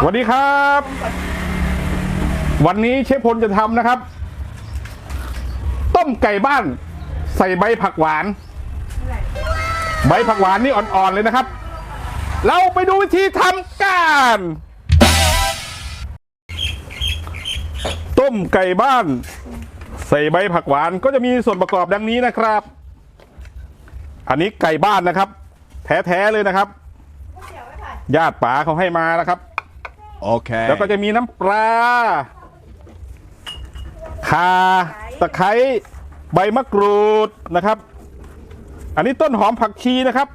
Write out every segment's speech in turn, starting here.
สวัสดีครับ วันนี้เชฟพลจะทำนะครับ ต้มไก่บ้าน ใส่ใบผักหวาน ใบผักหวานนี่อ่อนๆเลยนะครับ เราไปดูวิธีทำกัน ต้มไก่บ้าน ใส่ใบผักหวานก็จะมีส่วนประกอบดังนี้นะครับ อันนี้ไก่บ้านนะครับ แท้ๆเลยนะครับญาติป๋าเขาให้มานะครับ Okay. แล้วก็จะมีน้ำปลาข่าตะไคร้ใบมะกรูดนะครับ อันนี้ต้นหอมผักชีนะครับ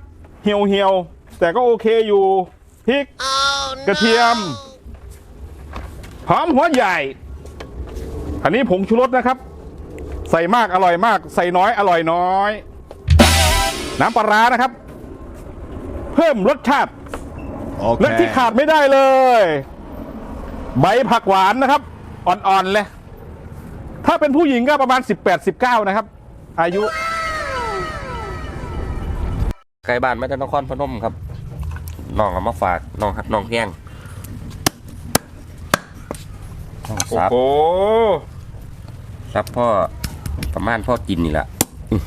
เหี่ยวเหี่ยวๆแต่ก็โอเคอยู่พริก กระเทียม หอมหัวใหญ่ อันนี้ผงชูรสนะครับ ใส่มากอร่อยมาก ใส่น้อยอร่อยน้อย น้ำปลาร้านะครับ เพิ่มรสชาติ และที่ Okay. ขาดไม่ได้เลย ใบผักหวานนะครับ อ่อนๆเลย ถ้าเป็นผู้หญิงก็ประมาณ 18-19 นะครับ อายุ ไก่บ้านมาจากนครพนมครับน้องเอามาฝากน้องหักน้องแห้งน้องโอ้ซับโหซับพ่อประมาณพ่อกินนี่แหละอื้อ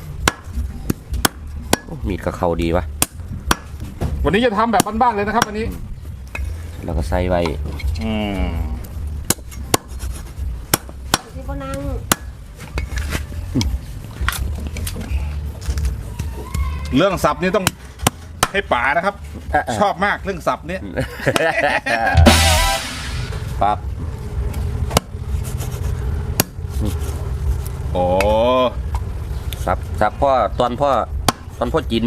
โอ้มีดกับเขาดีวะ วันนี้จะทำแบบบ้านๆเลยนะครับวันนี้ แล้วก็ใส่ไว้อืมที่บ่นั่งเรื่องสับนี่ต้องให้ป๋านะครับ ชอบมากเรื่องสับเนี่ยปั๊บโอ้ซับซับพ่อตอนพ่อตอนพ่อกิน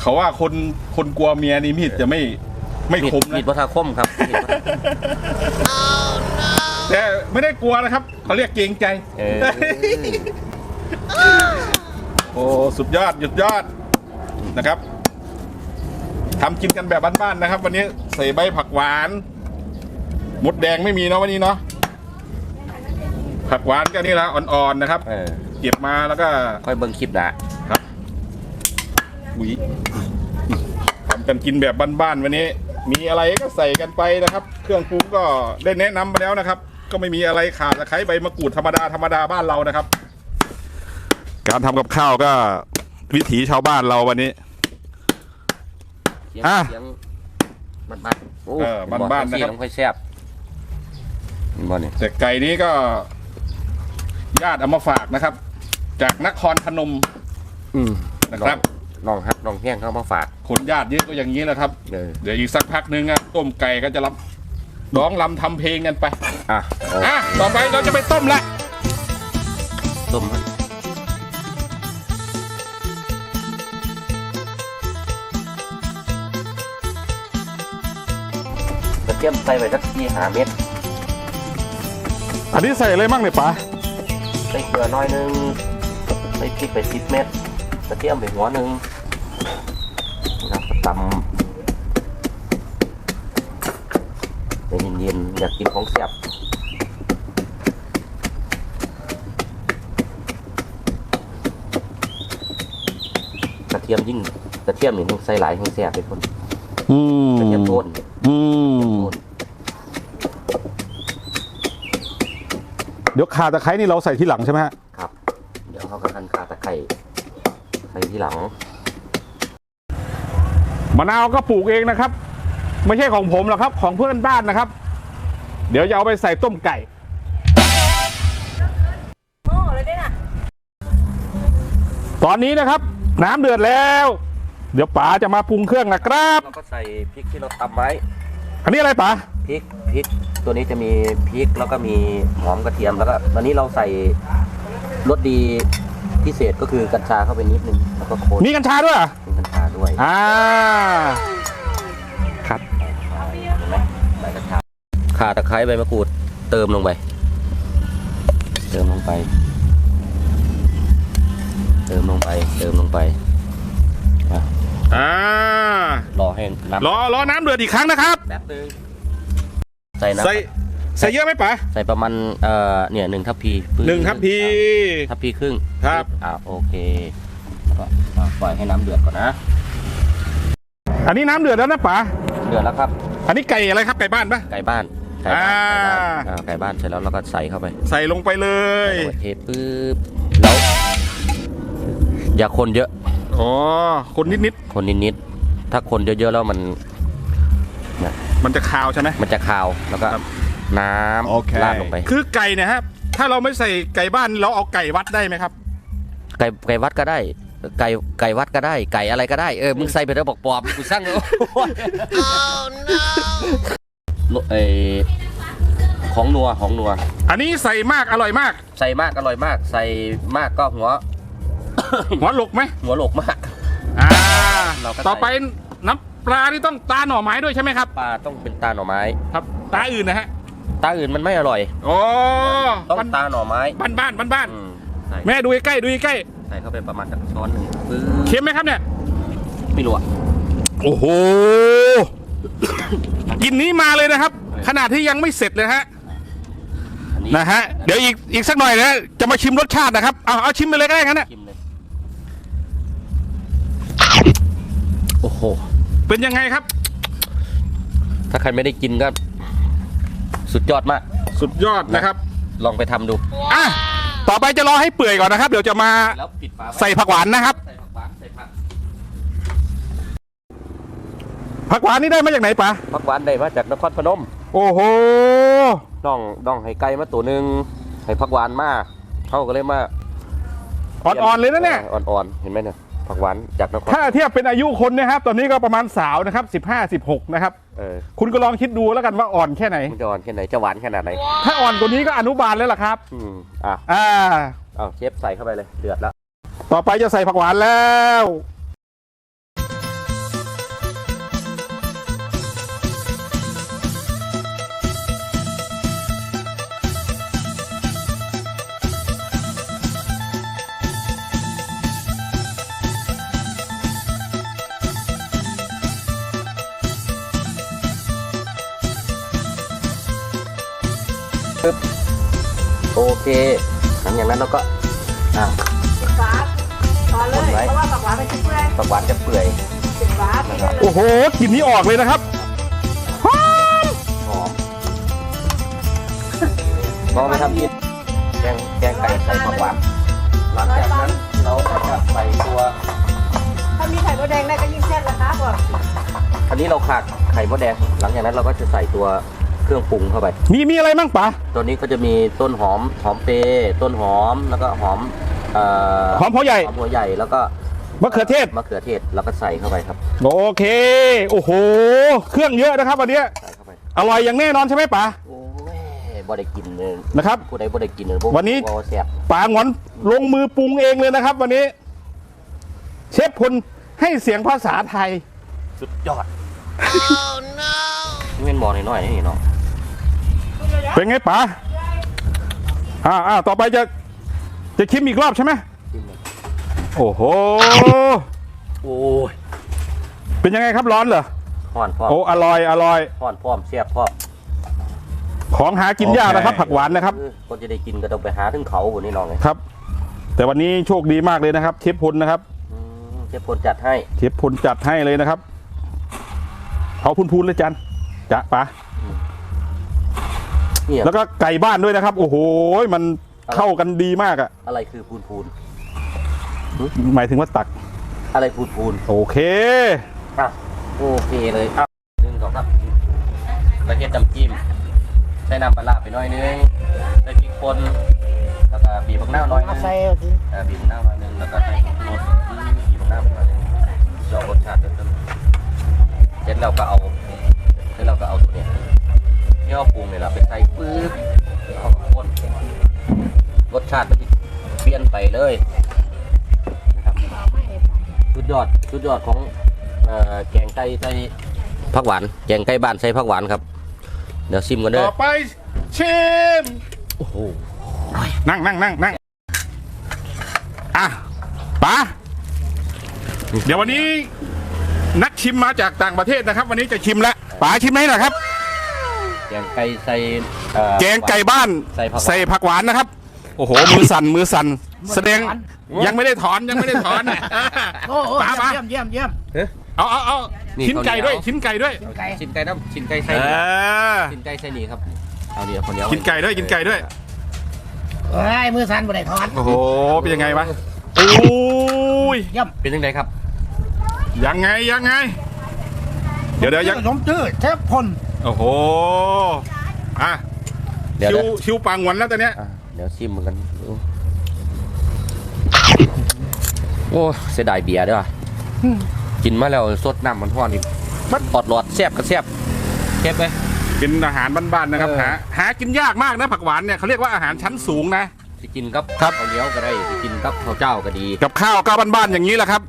เขาว่าคนคนกลัวเมียนี่มีดจะไม่ ไม่มีดคมมีนะดวัฒคมครับมีดวัฒแต่ไม่ได้กลัวนะครับเขาเรียกเกรงใจ เออโอ้สุดยอดหยุดยอดนะครับทำกินกันแบบบ้านๆนะครับ วันนี้ใส่ใบผักหวาน มดแดงไม่มีเนาะวันนี้เนาะผักหวานก็นี่ละอ่อนๆนะครับ เออเก็บมาแล้วก็ค่อยเบิ่งคลิปนะครับหุยทำกันกินแบบบ้านๆวันนี้ มีอะไรก็ใส่กันไปนะครับ เครื่องปรุงก็ได้แนะนำมาแล้วนะครับ ก็ไม่มีอะไรขาดตะไคร้ใบมะกรูดธรรมดาธรรมดาบ้านเรานะครับ การทำกับข้าวก็วิถีชาวบ้านเราวันนี้ เสียงอะเสียงบ้านๆโอ้เออบ้านๆนะครับต้องค่อยแซ่บเห็นบ่เนี่ยแต่ไก่นี้ก็ ญาติเอามาฝากนะครับ จากนครพนมอืมนะครับ น้องฮักน้องแห้งเข้ามาฝากคนญาติเยอะก็อย่างนี้แหละครับ เออเดี๋ยวอีกสักพักนึงอะต้มไก่ก็จะรับร้องลำทำเพลงกันไปอะเอาอะต่อไปเราจะไปต้มละต้มให้กระเทียมใส่ไปสักที่หาเม็ดอันนี้ใส่อะไรบ้างเนี่ยป๋าใส่เกลือน้อยหนึงใส่พริกไปสิบเม็ดกระเทียมไปหัวหนึ่งแล้วก็ ตำใจเย็นๆอยากกินของแซ่บกระเทียมยิ่งกระเทียมนี่ต้องใส่หลายให้แซ่บเป็นคนอืมกระเทียมโทนอืมโทนเดี๋ยวข่าตะไคร้นี่เราใส่ที่หลังใช่ไหมฮะครับ เดี๋ยวเขากระทันคาตะไคร้ใส่ที่หลัง มะนาวก็ปลูกเองนะครับ ไม่ใช่ของผมหรอกครับ ของเพื่อนบ้านนะครับ เดี๋ยวจะเอาไปใส่ต้มไก่โอ้เลยได้น่ะตอนนี้นะครับ น้ำเดือดแล้ว เดี๋ยวป๋าจะมาปรุงเครื่องนะครับเราก็ใส่พริกที่เราตำไว้ อันนี้อะไรป๋าพริกพริกตัวนี้จะมีพริกแล้วก็มีหอมกระเทียมแล้วก็ตอนนี้เราใส่รสดีพิเศษก็คือกัญชาเข้าไปนิดนึงแล้วก็โคนมีกัญชาด้วยเหรอมีกัญชา ด้วยอ่าครับเห็นไหมใบกัญชาข่าตะไคร้ใบมะกรูด เติมลงไป เติมลงไป เติมลงไป เติมลงไปอะอ่ารอให้น้ำรอรอน้ำเดือดอีกครั้งนะครับแป๊บนึงใส่น้ำใส่ใส่เยอะไหมป๋าใส่ประมาณเอ่อเนี่ยหนึ่งทัพพีปึ๊บหนึ่งทัพพี ทัพพีครึ่งครับ อ่าโอเคแล้วก็อะปล่อยให้น้ำเดือดก่อนนะ อันนี้น้ำเดือดแล้วนะป๋าเดือดแล้วครับ อันนี้ไก่อะไรครับไก่บ้านปะ ไก่บ้านไก่บ้านอ่า ไก่บ้านอ่าไก่บ้านเสร็จแล้วเราก็ใส่เข้าไปใส่ลงไปเลยเอาไว้เทปึ๊บแล้วอย่าคนเยอะ อ๋อ คนนิดคนนิดๆ ถ้าคนเยอะๆแล้วมันๆ มันจะคาวใช่ไหม มันจะคาวแล้วก็ครับ น้ำราดลงไป คือไก่เนี่ยครับถ้าเราไม่ใส่ไก่บ้านเราเอาไก่วัดได้ไหมครับ ไก่ไก่วัดก็ได้ ไก่ไก่วัดก็ได้ ไก่อะไรก็ได้ เออ มึงใส่ไปแล้วบอกปอบกูสั่งเลยโอ้ยเออของนัวของนัว อันนี้ใส่มากอร่อยมาก ใส่มากอร่อยมาก ใส่มากก็หัว หัวหลกไหมหัวโหลกมากอ่าเราก็ใส่ต่อไปน้ำปลานี่ต้องตาหน่อไม้ด้วยใช่ไหมครับ ปลาต้องเป็นตาหน่อไม้ ครับ ตาอื่นนะฮะ ตาอื่นมันไม่อร่อย โอ้ต้องบ้านตาหน่อไม้ บ้านบ้านบ้านบ้านอืมใส่แม่ดูใกล้ๆดูใกล้ใส่เข้าไปประมาณสักช้อนหนึ่งปึ๊ๆบเค็มไหมครับเนี่ย ไม่รู้อะโอ้โห กินนี้มาเลยนะครับ ขนาดที่ยังไม่เสร็จเลยฮะ อันนี้นะฮะ เดี๋ยวอีกอีกสักหน่อยนะ จะมาชิมรสชาตินะครับ เอาเอาชิมไปเลยก็ได้งั้นนะชิมเลยโอ้โห เป็นยังไงครับ ถ้าใครไม่ได้กินก็ สุดยอดมาก สุดยอดนะครับ ลองไปทำดู อะ ต่อไปจะรอให้เปื่อยก่อนนะครับ เดี๋ยวจะมาแล้วปิดฝาไว้ใส่ผักหวานนะครับใส่ผักหวานใส่ผักผักหวานนี่ได้มาจากไหนปะผักหวานได้มาจากนครพนมโอ้โหน้องน้องให้ไก่มาตัวหนึ่งให้ผักหวานมาเขาก็เลยมาอ่อนๆเลยนะเนี่ย ออ่อนๆเห็นไหมเนี่ยผักหวานจากนครถ้าเทียบเป็นอายุคนนะครับ ตอนนี้ก็ประมาณสาวนะครับ 15 16 นะครับ เออคุณก็ลองคิดดูแล้วกันว่าอ่อนแค่ไหน มันจะอ่อนแค่ไหนจะหวานขนาดไหนถ้าอ่อนกว่านี้ก็อนุบาลแล้วล่ะครับ อืมอะอ่า เอาเชฟใส่เข้าไปเลยเดือดแล้ว ต่อไปจะใส่ผักหวานแล้ว เคหลังจากนั้นเราก็อะปิดฝาพอเลยคนไว้เพราะว่าผักหวานเป็นชิ้นแรกผักหวานจะเปื่อยปิดฝาปิดได้เลยโอ้โหกลิ่นนี้ออกเลยนะครับหอมหอมลองไปทำกินแกงแกงไก่ใส่ผักหวานหลังจากนั้นเราก็จะใส่ตัว ถ้ามีไข่มดแดงได้ก็ยิ่งแซ่บนะคะบอกอันนี้เราขาดไข่มดแดง หลังจากนั้นเราก็จะใส่ตัว เครื่องปรุงเข้าไป มีมีอะไรมั่งปะตัวนี้ก็จะมีต้นหอมหอมเปรย์ต้นหอมแล้วก็หอมเอ่อหอมหัวใหญ่หอมหัวใหญ่แล้วก็มะเขือเทศมะเขือเทศแล้วก็ใส่เข้าไปครับโอเค โอ้โห เครื่องเยอะนะครับวันเนี้ยใส่เข้าไปอร่อยอย่างแน่นอนใช่ไหมป๋า โอ้ยบ่ได้กินเลยนะครับผู้ใดบ่ได้กินเลยพกวันนี้ว่าแซ่บป๋าหงอนลงมือปรุงเองเลยนะครับ วันนี้ เชฟพลให้เสียงภาษาไทย สุดยอด นี่เป็นหมอหน่อยๆนี่เนาะ เป็นไงป๋าอ่าอ่าต่อไปจะจะชิมอีกรอบใช่ไหมชิมเลยโอ้โหโอ้ยเป็นยังไงครับร้อนเหรอห่อนพร้อมโอ้อร่อยอร่อยห่อนพร้อมแซ่บพร้อมของหากินยากนะครับ ผักหวานนะครับเออคนจะได้กินก็ต้องไปหาถึงเขาบนนี่น้องเลยครับ แต่วันนี้โชคดีมากเลยนะครับ เชฟพลนะครับอืมเชฟพลจัดให้เชฟพลจัดให้เลยนะครับเอาพูนๆเลยจันจะปะ เนี่ยแล้วก็ไก่บ้านด้วยนะครับ โอ้โหมันเข้ากันดีมากอะอะไรคือพูนพูนหมายถึงว่าตักๆอะไรพูนพูนโอเคๆอะโอเคเลยอะหนึ่งสองสามกระเทียมน้ำจิ้มใส่น้ำปลาร้าไปหน่อยนึงใส่พริกป่นแล้วก็บีบผักหน้าวหน่อยนึงใส่อ่าบีบมะนาวหน่อยหนึงแล้วก็ใส่ผงชูรสบีบมะนาวหน่อยหนึงเดี๋ยวรสชาติเดี๋ยวจะเสร็จแล้วก็เอาเสร็จแล้วก็เอาตัวเนี้ย ที่เราปรุงเนี่ยเราไปใส่ปื๊บเอามาคนรสชาติมันจะเปลี่ยนไปเลยนะครับสุดยอดสุดยอดของเอ่อแกงไก่ใส่ผักหวาน แกงไก่บ้านใส่ผักหวานครับ เดี๋ยวซิมกันเด้ต่ออไปชิมโอ้โหนั่งนั่งนั่งนั่งอะป๋าเดี๋ยววันนี้ นักชิมมาจากต่างประเทศนะครับ วันนี้จะชิมแล้วป๋าชิมให้หน่อยครับแก งไก่ใส่เอ่อ แกงไก่บ้านใส่ผักหวานใส่ผักหวานนะครับ โอ้โห มือสั่นมือสั่นแสดงยังไม่ได้ถอนยังไม่ได้ถอนโอ้โหป๋าป๋า เยี่ยมเยี่ยมเยี่ยมเอาเอาเอานี่ชิ้นไก่ด้วย ข้าวเหนียว ชิ้นไก่ด้วยไก่ชิ้นไก่น้ำชิ้นไก่ใส่เออ ชิ้นไก่ใส่นี่ครับเอาเดี๋ยวคนเดียวกินไก่ด้วยกินไก่ด้วย เอ้ยมือสั่นบ่ได้ถอนโอ้โห เป็นยังไงวะโอ้ยย่เป็นยังไงครับยังไงยังไง เดี๋ยวำเดี๋ยวยังล้มจืดเชฟพล โอ้โหอะเดี๋ยวชิวนะชิวปังวันแล้วตอนเนี้ยอะเดี๋ยวชิมเหมือนกันดูโอ้เสียดายเบียร์ด้วยว่ะกินมาแล้วสดน้ำมันทอดนี่มันปอดหลอดแซ่บก็แซ่บแซ่บไหม เป็นอาหารบ้านๆนะครับเออ หาหากินยากมากนะผักหวานเนี่ยเขาเรียกว่าอาหารชั้นสูงนะ สิกินกับครับข้าวเหนียวก็ได้สิกินกับข้าวเจ้าก็ดีกับข้าวก็บ้านๆอย่างนี้แหละครับ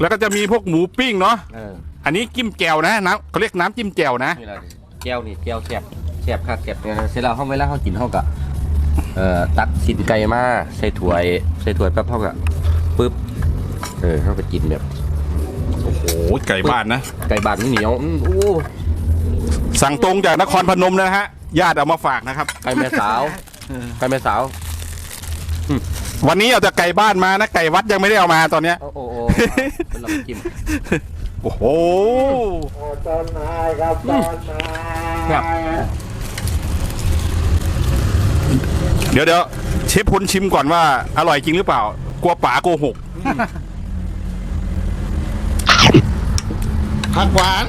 แล้วก็จะมีพวกหมูปิ้งเนาะเออ อันนี้จิ้มแจ่วนะน้ำเขาเรียกน้ำจิ้มแจ่วนะนี่แหละแก้วนี่แก้วแซ่บแซ่บคักแซ่บเนี่ยเสร็จแล้วเขาเวลาเขากินเขาก็เอ่อตักชิ้นไก่มาใส่ถ้วยใส่ถ้วยแป๊บเขาก็ปึ๊บเออเขาก็กินแบบ โอ้โหไก่บ้านนะไก่บานนี่เหนียวอื้ออู้สั่งตรงจากนครพนมนะฮะญาติเอามาฝากนะครับ ไก่แม่สาวไก่แม่สาววันนี้เอาแต่ไก่บ้านมานะไก่วัดยังไม่ได้เอามาตอนเนี้ย โอ้โหโอ้โหเป็นลำจิ้ม โอ้โหต้นไม้ครับต้นไม้ครับ เดี๋ยวเดี๋ยวเชฟพลชิมก่อนว่าอร่อยจริงหรือเปล่า กลัวป๋าโกหกผักหวาน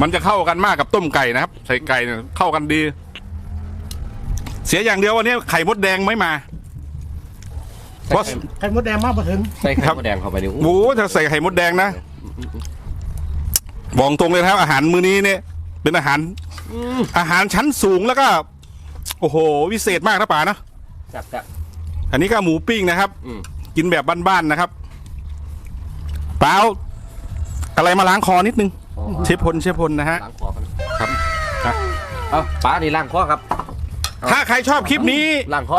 มันจะเข้ากันมากกับต้มไก่นะครับ ใส่ไก่เนี่ยเข้ากันดี เสียอย่างเดียววันนี้ไข่มดแดงไม่มาใส่บอสไข่ไข่มดแดงมากพอถึงใส่ไข่ครับมดแดงเข้าไปนี่โอ้โหถ้าใส่ไข่มดแดงนะ บอกตรงเลยนะครับ อาหารมื้อนี้เนี่ยเป็นอาหารอาหารชั้นสูงแล้วก็ โอ้โห วิเศษมากนะป๋านะจับจับอันนี้ก็หมูปิ้งนะครับอืมกินแบบบ้านๆนะครับเปล่าอะไรมาล้างคอนิดนึงอ๋อเชฟพลเชฟพลนะฮะล้างคอกันครับอะเอ้าป้านี่ล้างคอครับ ถ้าใครชอบคลิปนี้ล้างคอ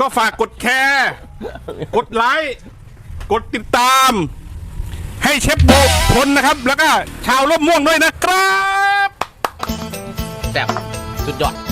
ก็ฝากกดแชร์กดไลค์กดติดตาม ให้เชฟโบพลนะครับ แล้วก็ชาวร่มม่วงด้วยนะครับ แซ่บสุดยอด